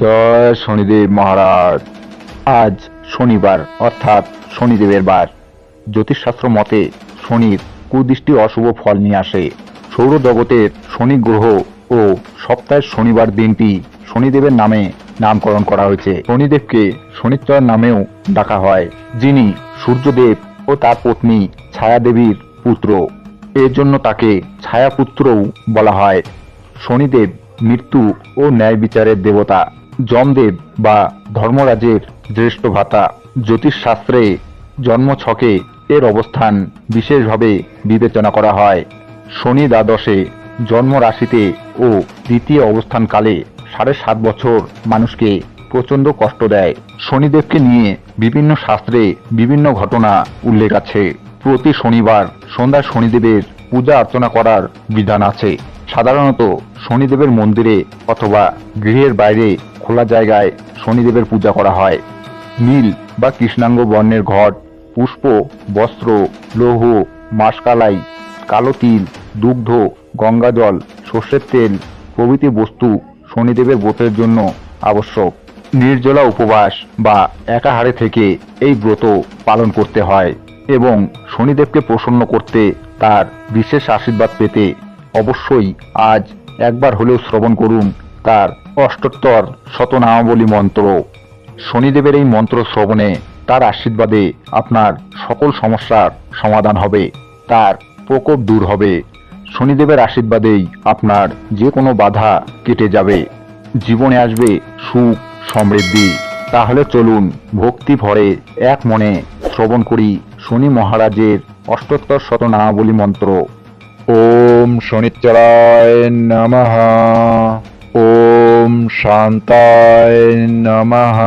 জয় শনিদেব মহারাজ। আজ শনিবার, অর্থাৎ শনিদেবের বার। জ্যোতিষশাস্ত্র মতে শনির কুদৃষ্টি অশুভ ফল নিয়ে আসে। সৌরজগতের শনি গ্রহ ও সপ্তাহের শনিবার দিনটি শনিদেবের নামে নামকরণ করা হয়েছে। শনিদেবকে শনিচর নামেও ডাকা হয়, যিনি সূর্যদেব ও তার পত্নী ছায়াদেবীর পুত্র। এর জন্য তাকে ছায়াপুত্রও বলা হয়। শনিদেব মৃত্যু ও ন্যায় বিচারের দেবতা। যমদেব বা ধর্মরাজের জ্যেষ্ঠ ভ্রাতা জ্যোতিষশাস্ত্রে জন্মছকে এর অবস্থান বিশেষভাবে বিবেচনা করা হয়। শনি দ্বাদশে জন্ম রাশিতে ও দ্বিতীয় অবস্থানকালে সাড়ে সাত বছর মানুষকে প্রচণ্ড কষ্ট দেয়। শনিদেবকে নিয়ে বিভিন্ন শাস্ত্রে বিভিন্ন ঘটনা উল্লেখ আছে। প্রতি শনিবার সন্ধ্যায় শনিদেবের পূজা অর্চনা করার বিধান আছে। সাধারণত শনিদেবের মন্দিরে অথবা গৃহের বাইরে খোলা জায়গায় শনিদেবের পূজা করা হয়। নীল বা কৃষ্ণাঙ্গ বর্ণের ঘট, পুষ্প, বস্ত্র, লৌহ, মাসকালাই, কালো তিল, দুগ্ধ, গঙ্গাজল, সর্ষের তেল প্রভৃতি বস্তু শনিদেবের ব্রতের জন্য আবশ্যক। নির্জলা উপবাস বা একাহারে থেকে এই ব্রত পালন করতে হয় এবং শনিদেবকে প্রসন্ন করতে তার বিশেষ আশীর্বাদ পেতে অবশ্যই আজ একবার হলেও শ্রবণ করুন তার অষ্টোত্তর শতনামাবলী মন্ত্র। শনিদেবের এই মন্ত্র শ্রবণে তার আশীর্বাদে আপনার সকল সমস্যার সমাধান হবে, তার প্রকোপ দূর হবে। শনিদেবের আশীর্বাদেই আপনার যে কোনো বাধা কেটে যাবে, জীবনে আসবে সুখ, সমৃদ্ধি। তাহলে চলুন ভক্তি ভরে এক মনে শ্রবণ করি শনি মহারাজের অষ্টোত্তর শতনামাবলী মন্ত্র। ওম শনিচরায় নমঃ। ওম শান্তায় নমঃ।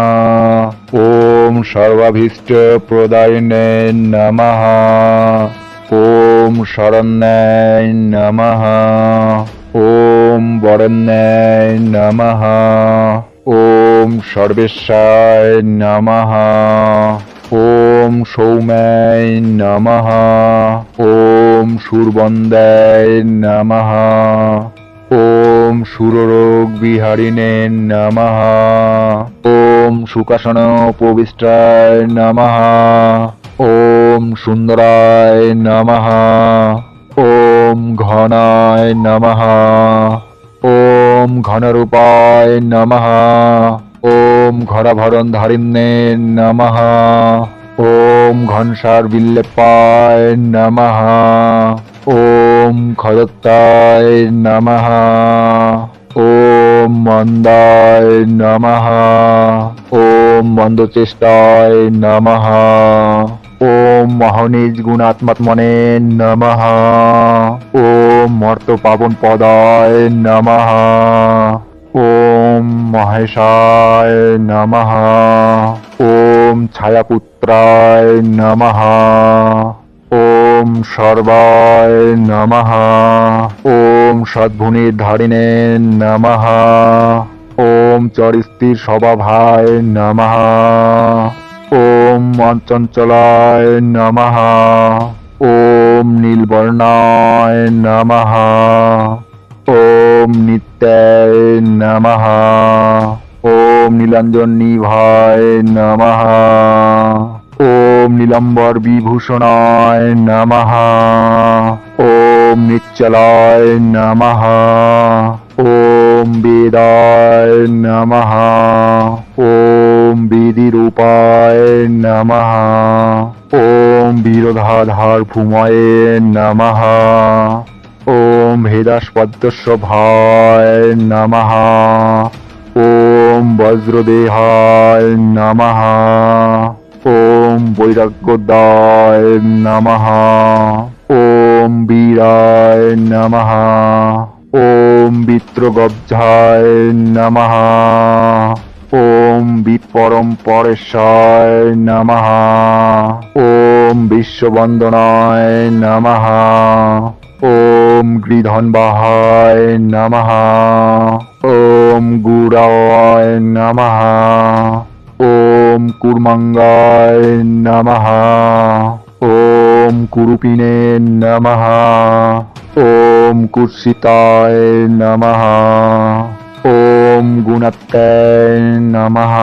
ওম সর্বাভীষ্ট প্রদায়নে নমঃ। ওম শরণ্যায় নমঃ। ওম বরণ্যায় নমঃ। ওম সর্বেশায় নমঃ। ওম ওম সুরবন্দায় নমঃ। ওম সুররোগ বিহারিণে নমঃ। ওম সুকাসন উপবিষ্টায় নমঃ। ওম সুন্দরায় নমঃ। ওম ঘনায় নমঃ। ওম ঘনরূপায় নমঃ। ওম ঘরভরণ ধারিণ্যে নমঃ। ওম ঘনসার বিল্লেপায় নমঃ। ওম খদত্তায় নমঃ। ওম মন্দায় নমঃ। ওম মন্দচেষ্টায় নমঃ। ওম মহনিজ গুণাত্মাত্মনে নমঃ। ওম মর্ত পাবন পদায় নমঃ। মহেশায় নমঃ। ওম ছায়াপুত্রায় নমঃ। ওম সর্বায় নমঃ। ওম সদ্ভুনির্ধারিণে নমঃ। ওম চরিস্তির স্বভাবায় নমঃ। ওম মঞ্চঞ্চলায় নমঃ। ওম নীলবর্ণায় নমঃ। ওম নিত্যায় নমঃ। ওম নীলাঞ্জন নিভায় নমঃ। ওম নীলাম্বর বিভূষণায় নমঃ। ওম নিশ্চলায় নমঃ। ওম বেদায় নমঃ। ওম বেদিরূপায় নমঃ। ওম বীরধাধার ভূময়ে নমঃ। ওম ভেদাস্পদ্যস্বভায় নমঃ ওম বজ্রদেহায় নমঃ ওম বৈরাগ্যদায় নমঃ ওম বীরায় নমঃ ওম বিত্রগব্জায় নমঃ ওম বিপরম পরেশায় নমঃ ওম বিশ্ববন্দনায় নমঃ ওম গৃধনবাহায় নমঃ ওম গুরায় নমঃ ওম কুর্মঙ্গায় নমঃ ওম কুরুপিনে নমঃ ওম কুৎসিতায় নমঃ ওম গুণাত্যায় নমঃ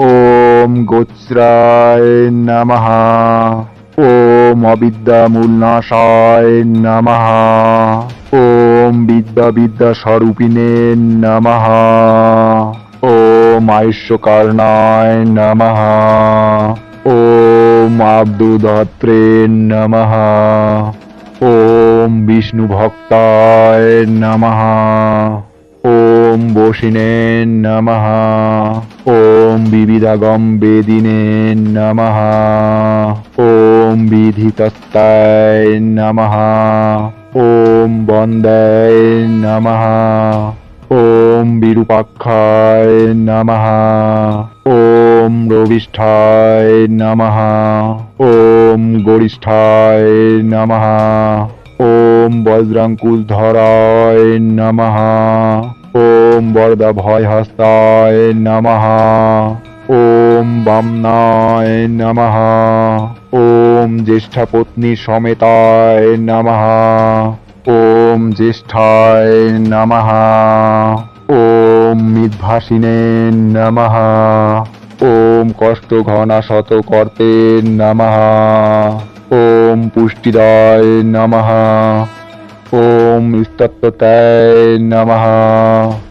ওম গোচ্রায় নমঃ ওম অবিদ্যামূলনাশায় নমঃ ওম বিদ্যা বিদ্যা স্বরূপিণে নমঃ ওম আয়ুষ্যকারণায় নমঃ ওম আব্দুদত্রে নমঃ ওম বিষ্ণু ভক্তায় নমঃ বসিনে নমঃ। ওম বিবিধাগম বেদিনে নমঃ। ওম বিধিতস্তায় নমঃ। ওম বন্দায় নমঃ। ওম বিরূপাক্ষায় নমঃ। ওম রবিষ্ঠায় নমঃ। ওম গরিষ্ঠায় নমঃ। ওম বরদা ভয়হস্তায় নমঃ। ওম বামনায় নমঃ। ওম জ্যেষ্ঠাপত্নী সমেতায় নমঃ। ওম জ্যেষ্ঠায় নমঃ। ওম মিদ্ভাসিনে নমঃ। ওম কষ্ট ঘনা শত কর্তে নমঃ। ওম পুষ্টিদায় নমঃ। ওম স্তত্বতায় নমঃ।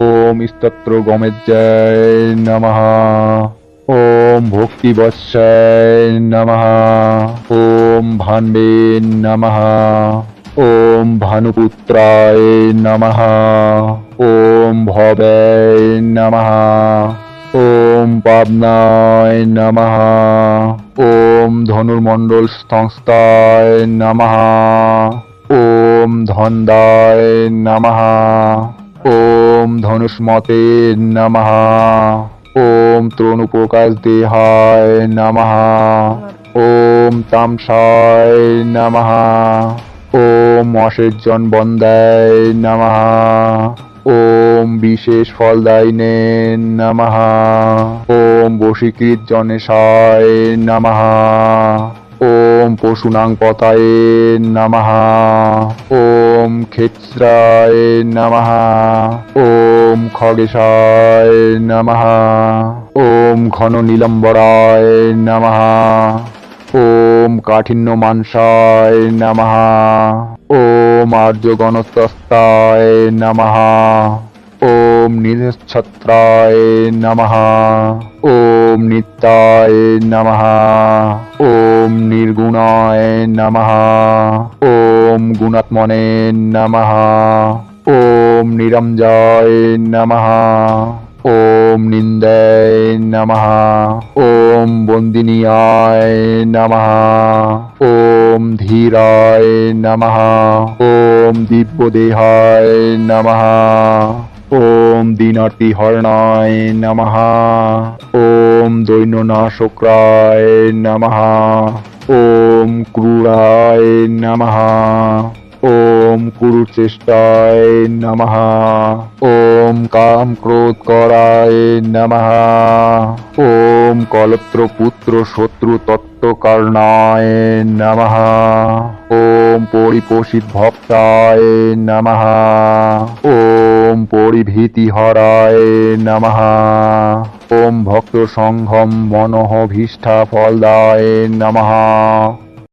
ওম স্তত্র গমেজ্জায় নমঃ। ওম ভক্তিবৎসায় নমঃ। ওম ভান্বে নমঃ। ওম ভানুপুত্রায় নমঃ। ওম ভবায় নমঃ। ওম পাবনায় নমঃ। ওম ধনুর্মণ্ডল সংস্থায় নমঃ। ধন্দায় নমঃ। ওম ধনুষ্মতে নমঃ। ওম তৃণুপ্রকাশ দেহায় নমঃ। ওম তামসায় নমঃ। ওম অসেজন বন্দায় নমঃ। ওম বিশেষ ফলদায়িনে নমঃ। ওম বশীকৃত জনেশায় নমঃ। পশুনাং পতায়ে নমঃ ওম ক্ষেত্রায় নমঃ ওম খগেশায় নমঃ ওম ঘন নীলম্বরায় নমঃ ওম কাঠিন্য মানসায় নমঃ ওম আর্য গণস্তস্তায় নমঃ ওম নিরচ্ছত্রায় নমঃ ওম নিত্যায় নমঃ। ওম নির্গুণায় নমঃ। ওম গুণাত্মনে নমঃ। ওম নিরঞ্জয় নমঃ। ওম নিন্দায় নমঃ। ওম বন্দিনিয়ায় নমঃ। ওম ধীরায় নমঃ। ওম দিব্যদেহায় নমঃ। ওম দীনার্তি হরণায় নমঃ ওম দৈন্যনাশক্রায় নমঃ ওম ক্রূরায় নমঃ ওম কুরুচেষ্টায় নমঃ ওম কাম ক্রোধ করায় নমঃ ওম কলত্র পুত্র শত্রু তত্ত্ব নমঃ ওম পরিপোষিত ভক্তায় নমঃ। ওম পরিভীতি হরায় নমঃ। ওম ভক্ত সংঘম মনঃ ভীষ্ঠা ফলদায় নমঃ।